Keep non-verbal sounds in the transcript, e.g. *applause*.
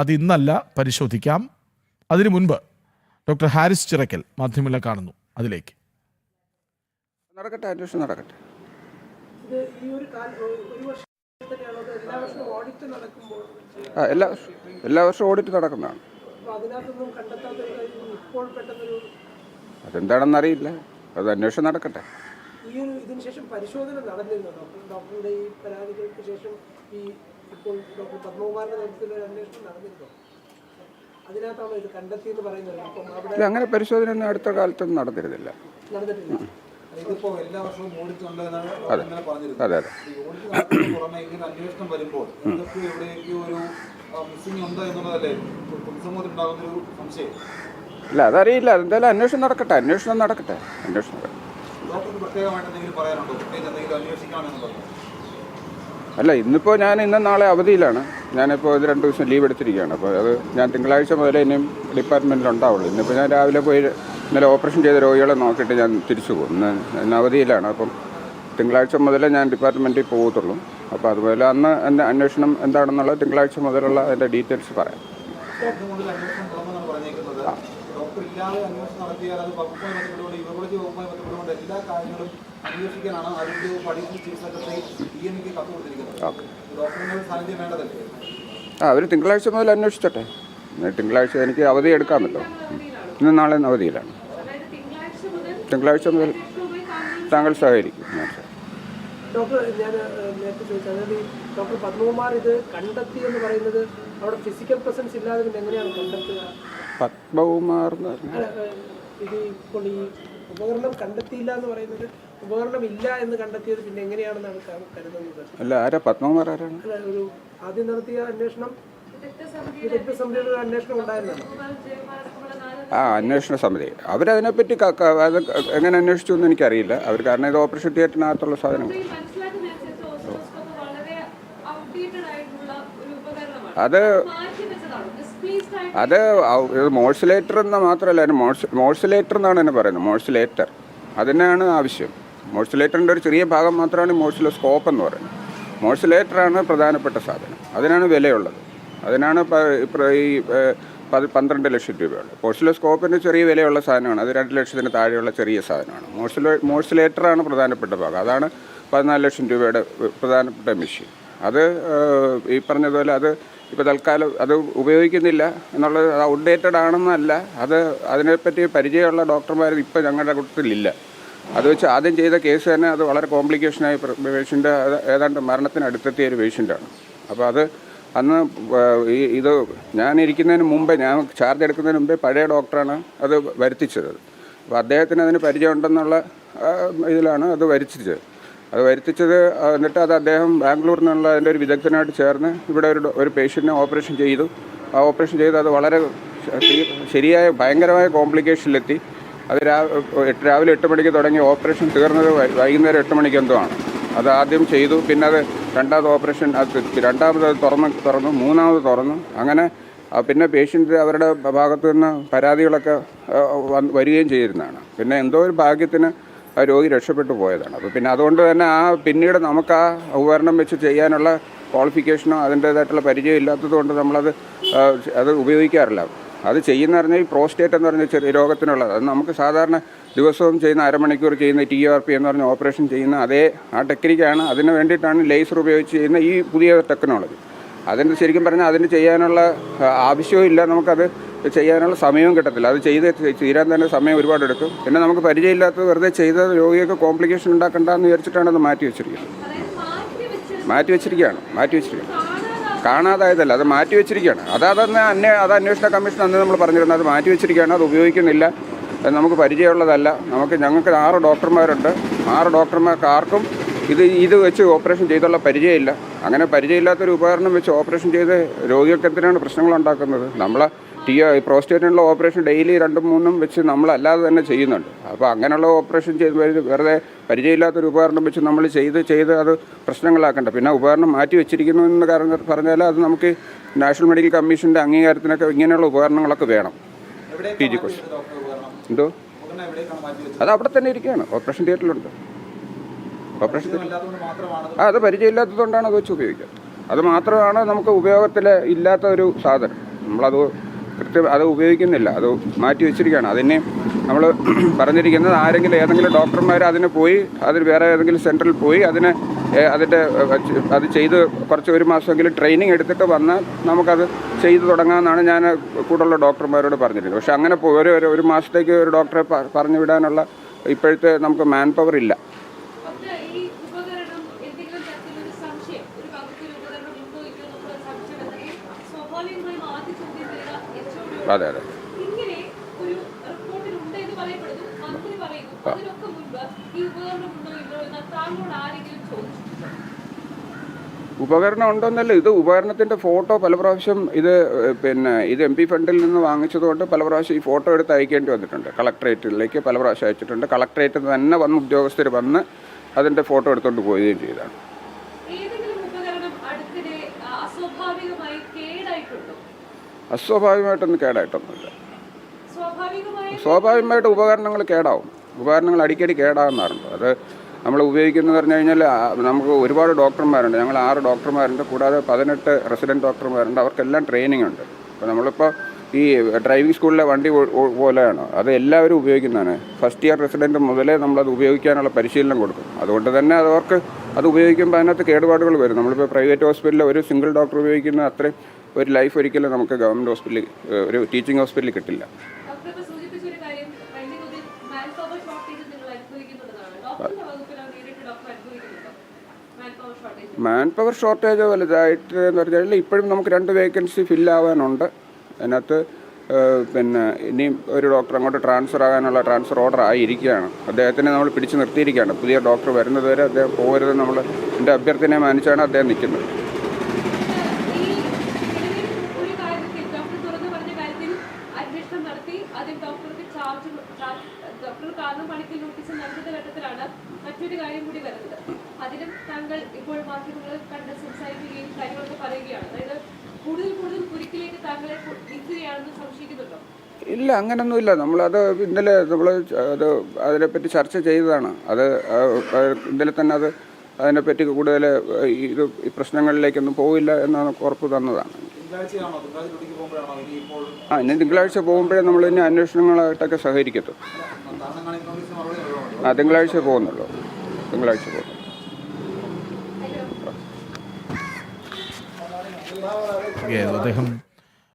അത് ഇന്നല്ല പരിശോധിക്കാം. അതിനു മുൻപ് ഡോക്ടർ ഹാരിസ് ചിറക്കൽ മാധ്യമങ്ങളെ കാണുന്നു അതിലേക്ക്. നടക്കട്ടെ അന്വേഷണം നടക്കട്ടെ. ഇത് ഈ ഒരു കാല ഒരു വർഷം തന്നെയാണോ എല്ലാ എല്ലാ എല്ലാ വർഷവും ഓഡിറ്റ് നടക്കുന്നതാണ്. അതെന്താണെന്നറിയില്ല. അത് അന്വേഷണം നടക്കട്ടെ. ഈ ഒരു ഇതിന് ശേഷം പരിശോധന നടന്നിരുന്നു? ഡോക്ടർ ഡോക്ടറുടെ ഈ പരാതികൾക്ക് ശേഷം ഈ ഇപ്പോൾ ഡോക്ടർ പത്മകുമാറിന്റെ നേതൃത്വത്തിൽ ഒരു അന്വേഷണം നടന്നിട്ടുണ്ട് അതിനകത്താണോ ഇത് കണ്ടെത്തിയെന്ന് പറയുന്നത്. അപ്പം അവിടെ ഇല്ല അങ്ങനെ പരിശോധന ഒന്നും അടുത്ത കാലത്തൊന്നും നടന്നിരുന്നില്ല. നടന്നിട്ടില്ല. ഇതിപ്പോ എല്ലാ വർഷവും ഓഡിറ്റ് ഉണ്ടെന്നാണ് ഇങ്ങനെ പറഞ്ഞിരുന്നത്. അതെ അതെ. ഈ ഓഡിറ്റ് നടത്തുന്നതിന് പുറമെ ഇങ്ങനെ അന്വേഷണം വരുമ്പോൾ എവിടെയൊക്കെയോ ഒരു മിസ്സിംഗ് ഉണ്ട് എന്നുള്ളതല്ലേ ഒരു സംശയം. ഇല്ല അതറിയില്ല. എന്തായാലും അന്വേഷണം നടക്കട്ടെ. അന്വേഷണം നടക്കട്ടെ. അന്വേഷണം നടക്കട്ടെ. ഡോക്ടർക്ക് പ്രത്യേകമായിട്ട് എന്തെങ്കിലും പറയാനുണ്ടോ? പ്രത്യേകിച്ച് എന്തെങ്കിലും അല്ല ഇന്നിപ്പോൾ ഞാൻ ഇന്നും നാളെ അവധിയിലാണ്. ഞാനിപ്പോൾ ഇത് രണ്ട് ദിവസം ലീവ് എടുത്തിരിക്കുകയാണ്. അപ്പോൾ അത് ഞാൻ തിങ്കളാഴ്ച മുതലേ ഇനിയും ഡിപ്പാർട്ട്മെന്റിൽ ഉണ്ടാവുള്ളൂ. ഇന്നിപ്പോൾ ഞാൻ രാവിലെ പോയി ഇന്നലെ ഓപ്പറേഷൻ ചെയ്ത രോഗികളെ നോക്കിയിട്ട് ഞാൻ തിരിച്ചു പോകും. ഇന്ന് അവധിയിലാണ്. അപ്പം തിങ്കളാഴ്ച മുതലേ ഞാൻ ഡിപ്പാർട്ട്മെന്റിൽ പോകത്തുള്ളൂ. അപ്പോൾ അതുപോലെ അന്ന് എന്റെ അന്വേഷണം എന്താണെന്നുള്ളത് തിങ്കളാഴ്ച മുതലുള്ള അതിന്റെ ഡീറ്റെയിൽസ് പറയാം. ഡോക്ടർ ഇല്ലാതെ അന്വേഷണം നടത്തിയാൽ അത് വകുപ്പുമായി ബന്ധപ്പെട്ടുകൊണ്ട് യുവകോളജി വകുപ്പുമായി ബന്ധപ്പെട്ടുകൊണ്ട് എല്ലാ കാര്യങ്ങളും അന്വേഷിക്കാനാണ് ആരോഗ്യ വകുപ്പ് additional chief secretary E N കത്ത് കൊടുത്തിരിക്കുന്നത്. ഓക്കെ. ഡോക്ടറിന്റെ സാന്നിധ്യം വേണ്ടതല്ലേ? ആ അവർ തിങ്കളാഴ്ച മുതൽ അന്വേഷിച്ചോട്ടെ. തിങ്കളാഴ്ച എനിക്ക് അവധി എടുക്കാമല്ലോ. ഇന്ന് നാളെ അവധിയിലാണ്. അതായത് തിങ്കളാഴ്ച മുതൽ താങ്കൾ സഹകരിക്കും. ഡോക്ടർ ഞാൻ നേരത്തെ ചോദിച്ചത് ഡോക്ടർ പത്മകുമാർ ഇത് കണ്ടെത്തി എന്ന് പറയുന്നത് അവിടെ ഫിസിക്കൽ പ്രസൻസ് ഇല്ലാതെ പിന്നെ എങ്ങനെയാണ് കണ്ടെത്തുക? പത്മകുമാർ എന്ന് പറഞ്ഞാൽ അല്ല, ഏഹ്, ഇത് ഇപ്പോൾ ഈ ഉപകരണം കണ്ടെത്തിയില്ല എന്ന് പറയുന്നത് ഉപകരണം ഇല്ല എന്ന് കണ്ടെത്തിയത് പിന്നെ എങ്ങനെയാണെന്നാണ് കരുതുന്നത്? അല്ല ആരാ? പത്മകുമാർ ആരാണ്? അല്ല ഒരു ആദ്യം നടത്തിയ അന്വേഷണം വിദഗ്ധ സമിതി വിദഗ്ധ സമിതിയുടെ ഒരു അന്വേഷണം ഉണ്ടായിരുന്നല്ലോ. ആ അന്വേഷണ സമിതി. അവരതിനെപ്പറ്റി അത് എങ്ങനെ അന്വേഷിച്ചു എന്ന് എനിക്കറിയില്ല. അവർ കാരണം ഇത് ഓപ്പറേഷൻ തിയേറ്ററിനകത്തുള്ള സാധനം. അത് അത് മോഴ്സിലേറ്റർ എന്ന് മാത്രമല്ല മോഴ്സ് മോഴ്സിലേറ്റർ എന്നാണ് എന്നെ പറയുന്നത്. മോഴ്സിലേറ്റർ. അതിനാണ് ആവശ്യം. മോഴ്സിലേറ്ററിന്റെ ഒരു ചെറിയ ഭാഗം മാത്രമാണ് മോഴ്സിലോസ്കോപ്പ് എന്ന് പറയുന്നത്. മോഴ്സിലേറ്ററാണ് പ്രധാനപ്പെട്ട സാധനം. അതിനാണ് വിലയുള്ളത്. അതിനാണ് ഈ പന്ത്രണ്ട് ലക്ഷം രൂപയുള്ളത്. മോഴ്സിലോസ്കോപ്പിന് ചെറിയ വിലയുള്ള സാധനമാണ്. അത് രണ്ട് ലക്ഷത്തിന് താഴെയുള്ള ചെറിയ സാധനമാണ്. മോഴ്സിലോ മോഴ്സിലേറ്ററാണ് പ്രധാനപ്പെട്ട ഭാഗം. അതാണ് പതിനാല് ലക്ഷം രൂപയുടെ പ്രധാനപ്പെട്ട മെഷീൻ. അത് ഈ പറഞ്ഞതുപോലെ അത് ഇപ്പോൾ തൽക്കാലം അത് ഉപയോഗിക്കുന്നില്ല എന്നുള്ളത് ഔട്ട്ഡേറ്റഡ് ആണെന്നല്ല. അത് അതിനെപ്പറ്റി പരിചയമുള്ള ഡോക്ടർമാർ ഇപ്പോൾ ഞങ്ങളുടെ കൂട്ടത്തിലില്ല. അത് വെച്ച് ആദ്യം ചെയ്ത കേസ് തന്നെ അത് വളരെ കോംപ്ലിക്കേഷനായി പേഷ്യന്റ് ഏതാണ്ട് മരണത്തിന് അടുത്തെത്തിയ ഒരു പേഷ്യന്റാണ് അപ്പോൾ അത് അന്ന് ഈ ഇത് ഞാൻ ഇരിക്കുന്നതിന് മുമ്പേ ഞാൻ ചാർജ് എടുക്കുന്നതിന് മുമ്പേ പഴയ ഡോക്ടറാണ് അത് വരുത്തിച്ചത്. അപ്പോൾ അദ്ദേഹത്തിന് അതിന് പരിചയമുണ്ടെന്നുള്ള ഇതിലാണ് അത് വരുത്തിച്ചത്. അത് വരുത്തിച്ചത് എന്നിട്ട് അത് അദ്ദേഹം ബാംഗ്ലൂരിൽ നിന്നുള്ള അതിന്റെ ഒരു വിദഗ്ധനായിട്ട് ചേർന്ന് ഇവിടെ ഒരു ഒരു പേഷ്യന്റിനെ ഓപ്പറേഷൻ ചെയ്തു. ആ ഓപ്പറേഷൻ ചെയ്ത് അത് വളരെ ശരിയായ ഭയങ്കരമായ കോംപ്ലിക്കേഷനിലെത്തി അത് രാവിലെ എട്ട് മണിക്ക് തുടങ്ങി ഓപ്പറേഷൻ തീർന്നത് വൈകുന്നേരം എട്ട് മണിക്ക് എന്തോ ആണ്. അത് ആദ്യം ചെയ്തു പിന്നെ അത് രണ്ടാമത് ഓപ്പറേഷൻ അത് രണ്ടാമത് അത് തുറന്ന് തുറന്നു മൂന്നാമത് തുറന്നു. അങ്ങനെ പിന്നെ പേഷ്യന്റ് അവരുടെ ഭാഗത്തു നിന്ന് പരാതികളൊക്കെ വരികയും ചെയ്തിരുന്നതാണ്. പിന്നെ എന്തോ ഒരു ഭാഗ്യത്തിന് ആ രോഗി രക്ഷപ്പെട്ടു പോയതാണ്. അപ്പോൾ പിന്നെ അതുകൊണ്ട് തന്നെ ആ പിന്നീട് നമുക്ക് ആ ഉപകരണം വെച്ച് ചെയ്യാനുള്ള ക്വാളിഫിക്കേഷനോ അതിന്റേതായിട്ടുള്ള പരിചയം ഇല്ലാത്തത് കൊണ്ട് നമ്മളത് അത് ഉപയോഗിക്കാറില്ല. അത് ചെയ്യുന്ന പറഞ്ഞാൽ ഈ പ്രോസ്റ്റേറ്റ് എന്ന് പറഞ്ഞ ചെറിയ രോഗത്തിനുള്ളത്. അത് നമുക്ക് സാധാരണ ദിവസവും ചെയ്യുന്ന അരമണിക്കൂർ ചെയ്യുന്ന ടി ആർ പി എന്ന് പറഞ്ഞ ഓപ്പറേഷൻ ചെയ്യുന്ന അതേ ആ ടെക്നിക്കാണ് അതിന് വേണ്ടിയിട്ടാണ് ലേസർ ഉപയോഗിച്ച് ചെയ്യുന്ന ഈ പുതിയ ടെക്നോളജി അതിന് ശരിക്കും പറഞ്ഞാൽ അതിന് ചെയ്യാനുള്ള ആവശ്യവും ഇല്ല. നമുക്കത് ചെയ്യാനുള്ള സമയവും കിട്ടത്തില്ല. അത് ചെയ്ത് തീരാൻ തന്നെ സമയം ഒരുപാട് എടുക്കും. പിന്നെ നമുക്ക് പരിചയമില്ലാത്തത് വെറുതെ ചെയ്ത രോഗികൾക്ക് കോംപ്ലിക്കേഷൻ ഉണ്ടാക്കണ്ടെന്ന് വിചാരിച്ചിട്ടാണ് അത് മാറ്റി വെച്ചിരിക്കുന്നത്. മാറ്റി വെച്ച് മാറ്റി വെച്ചിരിക്കുകയാണ്. മാറ്റി വെച്ചിരിക്കുകയാണ്. കാണാതെ കാണാതായതല്ല അത് മാറ്റി വെച്ചിരിക്കുകയാണ്. അത് അതന്ന് അന്വേ അത് അന്വേഷണ കമ്മീഷൻ അന്ന് നമ്മൾ പറഞ്ഞിരുന്നത് അത് മാറ്റി വെച്ചിരിക്കുകയാണ് അത് ഉപയോഗിക്കുന്നില്ല. നമുക്ക് പരിചയമുള്ളതല്ല. നമുക്ക് ഞങ്ങൾക്ക് ആറ് ഡോക്ടർമാരുണ്ട്. ആറ് ഡോക്ടർമാർക്ക് ആർക്കും ഇത് ഇത് വെച്ച് ഓപ്പറേഷൻ ചെയ്തുള്ള പരിചയമില്ല. അങ്ങനെ പരിചയമില്ലാത്തൊരു ഉപകരണം വെച്ച് ഓപ്പറേഷൻ ചെയ്ത് രോഗികൾക്ക് എന്തിനാണ് പ്രശ്നങ്ങൾ ഉണ്ടാക്കുന്നത്. നമ്മൾ ടി പ്രോസ്റ്റേറ്റിനുള്ള ഓപ്പറേഷൻ ഡെയിലി രണ്ടും മൂന്നും വെച്ച് നമ്മളല്ലാതെ തന്നെ ചെയ്യുന്നുണ്ട്. അപ്പോൾ അങ്ങനെയുള്ള ഓപ്പറേഷൻ ചെയ്ത് വെറുതെ- പരിചയമില്ലാത്തൊരു ഉപകരണം വെച്ച് നമ്മൾ ചെയ്ത് ചെയ്ത് അത് പ്രശ്നങ്ങളാക്കണ്ട. പിന്നെ ഉപകരണം മാറ്റി വെച്ചിരിക്കുന്നു എന്ന് കാരണം പറഞ്ഞാൽ അത് നമുക്ക് നാഷണൽ മെഡിക്കൽ കമ്മീഷന്റെ അംഗീകാരത്തിനൊക്കെ ഇങ്ങനെയുള്ള ഉപകരണങ്ങളൊക്കെ വേണം. P G course. എന്തോ? അത് അവിടെ തന്നെ ഇരിക്കുകയാണ്. ഓപ്പറേഷൻ തിയേറ്ററിലുണ്ട്. ഓപ്പറേഷൻ ആ അത് പരിചയമില്ലാത്തതുകൊണ്ടാണ് അത് വെച്ച് ഉപയോഗിക്കുക. അത് മാത്രമാണ് നമുക്ക് ഉപയോഗത്തിൽ ഇല്ലാത്ത ഒരു സാധനം. നമ്മളത് കൃത്യം അത് ഉപയോഗിക്കുന്നില്ല. അത് മാറ്റി വെച്ചിരിക്കുകയാണ്. അതിനെ നമ്മൾ *clears throat* പറഞ്ഞിരിക്കുന്നത് ആരെങ്കിലും ഏതെങ്കിലും ഡോക്ടർമാർ അതിന് പോയി അതിന് വേറെ ഏതെങ്കിലും സെന്ററിൽ പോയി അതിന് അതിന്റെ അത് ചെയ്ത് കുറച്ച് ഒരു മാസമെങ്കിലും ട്രെയിനിങ് എടുത്തിട്ട് വന്നാൽ നമുക്കത് ചെയ്തു തുടങ്ങാമെന്നാണ് ഞാൻ കൂടുതലുള്ള ഡോക്ടർമാരോട് പറഞ്ഞിരുന്നത് പക്ഷേ അങ്ങനെ ഒരു- ഒരു മാസത്തേക്ക് ഒരു ഡോക്ടറെ പറഞ്ഞു വിടാനുള്ള ഇപ്പോഴത്തെ നമുക്ക് മാൻ പവർ ഇല്ല ഡോക്ടർ ഈ ഉപകരണം എന്തെങ്കിലും തരത്തിലൊരു സംശയം ഒരു വകുപ്പിൽ ഉപകരണം ഉണ്ടോ ഇല്ലയോ എന്നുള്ള സംശയം വരികയും സ്വാഭാവികമായും ആദ്യ ചോദ്യം വരിക എച്ച് അതെ അതെ ഇങ്ങനെ ഒരു റിപ്പോർട്ടിൽ ഉണ്ട് എന്ന് പറയപ്പെടുന്നു മന്ത്രി പറയുന്നു അതിനൊക്കെ മുൻപ് അതെ ഉപകരണം ഉണ്ടെന്നല്ല ഇത് ഉപകരണത്തിന്റെ ഫോട്ടോ പല പ്രാവശ്യം ഇത് പിന്നെ ഇത് എം പി ഫണ്ടിൽ നിന്ന് വാങ്ങിച്ചതുകൊണ്ട് പല പ്രാവശ്യം ഈ ഫോട്ടോ എടുത്ത് അയക്കേണ്ടി വന്നിട്ടുണ്ട്. കളക്ട്രേറ്റിലേക്ക് പല പ്രാവശ്യം അയച്ചിട്ടുണ്ട്. കളക്ട്രേറ്റിൽ തന്നെ വന്ന് ഉദ്യോഗസ്ഥർ വന്ന് അതിന്റെ ഫോട്ടോ എടുത്തുകൊണ്ട് പോവുകയും ചെയ്തതാണ് ഏതെങ്കിലും ഉപകരണം അടുത്തിടെ ആ, അസ്വാഭാവികമായി കേടായിട്ടുണ്ടോ അസ്വാഭാവികമായിട്ടൊന്നും കേടായിട്ടൊന്നുമില്ല. സ്വാഭാവികമായി സ്വാഭാവികമായിട്ട് ഉപകരണങ്ങൾ കേടാവും. ഉപകരണങ്ങൾ അടിക്കടി കേടാവുന്നതാറുണ്ട് അത് നമ്മൾ ഉപയോഗിക്കുന്നത് പറഞ്ഞു കഴിഞ്ഞാൽ നമുക്ക് ഒരുപാട് ഡോക്ടർമാരുണ്ട്. ഞങ്ങൾ ആറ് ഡോക്ടർമാരുണ്ട്. കൂടാതെ പതിനെട്ട് റെസിഡന്റ് ഡോക്ടർമാരുണ്ട്. അവർക്കെല്ലാം ട്രെയിനിങ് ഉണ്ട് അപ്പോൾ നമ്മളിപ്പോൾ ഈ ഡ്രൈവിംഗ് സ്കൂളിലെ വണ്ടി പോലെയാണ്. അത് എല്ലാവരും ഉപയോഗിക്കുന്നതാണ്. ഫസ്റ്റ് ഇയർ റെസിഡന്റ് മുതലേ നമ്മളത് ഉപയോഗിക്കാനുള്ള പരിശീലനം കൊടുക്കും. അതുകൊണ്ട് തന്നെ അത് അവർക്ക് അത് ഉപയോഗിക്കുമ്പോൾ അതിനകത്ത് കേടുപാടുകൾ വരും. നമ്മളിപ്പോൾ പ്രൈവറ്റ് ഹോസ്പിറ്റലിൽ ഒരു സിംഗിൾ ഡോക്ടർ ഉപയോഗിക്കുന്ന അത്രയും ഒരു ലൈഫ് ഒരിക്കലും നമുക്ക് ഗവൺമെന്റ് ഹോസ്പിറ്റലിൽ ഒരു ടീച്ചിങ് ഹോസ്പിറ്റലിൽ കിട്ടില്ല. മാൻ പവർ ഷോർട്ടേജ് വലുതായിട്ട് എന്ന് പറഞ്ഞാൽ ഇപ്പോഴും നമുക്ക് രണ്ട് വേക്കൻസി ഫില്ലാവാനുണ്ട് അതിനകത്ത് പിന്നെ ഇനിയും ഒരു ഡോക്ടർ അങ്ങോട്ട് ട്രാൻസ്ഫർ ആകാനുള്ള ട്രാൻസ്ഫർ ഓർഡർ ആയിരിക്കുകയാണ്. അദ്ദേഹത്തിനെ നമ്മൾ പിടിച്ചു നിർത്തിയിരിക്കുകയാണ്. പുതിയ ഡോക്ടർ വരുന്നതുവരെ അദ്ദേഹം പോകരുത് നമ്മൾ എന്റെ അഭ്യർത്ഥനയെ മാനിച്ചാണ് അദ്ദേഹം നിൽക്കുന്നത് ഈ നിലവിൽ ഒരു കാര്യത്തിൽ ഡോക്ടർ തുറന്നു പറഞ്ഞ കാര്യത്തിൽ അന്വേഷണം അതിൽ ഡോക്ടർക്ക് ചാർജ് ഡോക്ടർ കാരണം പണിക്ക് നോട്ടീസ് നൽകുന്ന ഘട്ടത്തിലാണ് മറ്റൊരു കാര്യം കൂടി വരുന്നത്. അതിലും താങ്കൾ ഇപ്പോൾ മാധ്യമങ്ങളെ കണ്ട് സംസാരിക്കുകയും കാര്യങ്ങളൊക്കെ പറയുകയാണ്. അതായത് കൂടുതൽ കൂടുതൽ കുരുക്കിലേക്ക് താങ്കളെ നിൽക്കുകയാണെന്ന് സംശയിക്കുന്നുണ്ടോ? ഇല്ല അങ്ങനൊന്നുമില്ല. നമ്മളത് ഇന്നലെ നമ്മൾ അത് അതിനെപ്പറ്റി ചർച്ച ചെയ്തതാണ്. അത് ഇന്നലെ തന്നെ അത് അതിനെപ്പറ്റി കൂടുതൽ ഇത് പ്രശ്നങ്ങളിലേക്കൊന്നും പോവില്ല എന്നാണ് ഉറപ്പ് തന്നതാണ്. ആ ഇനി തിങ്കളാഴ്ച പോകുമ്പോഴേ നമ്മൾ ഇനി അന്വേഷണങ്ങളായിട്ടൊക്കെ സഹകരിക്കത്തു. ആ തിങ്കളാഴ്ച പോകുന്നുള്ളൂ. തിങ്കളാഴ്ച പോകുന്നു അദ്ദേഹം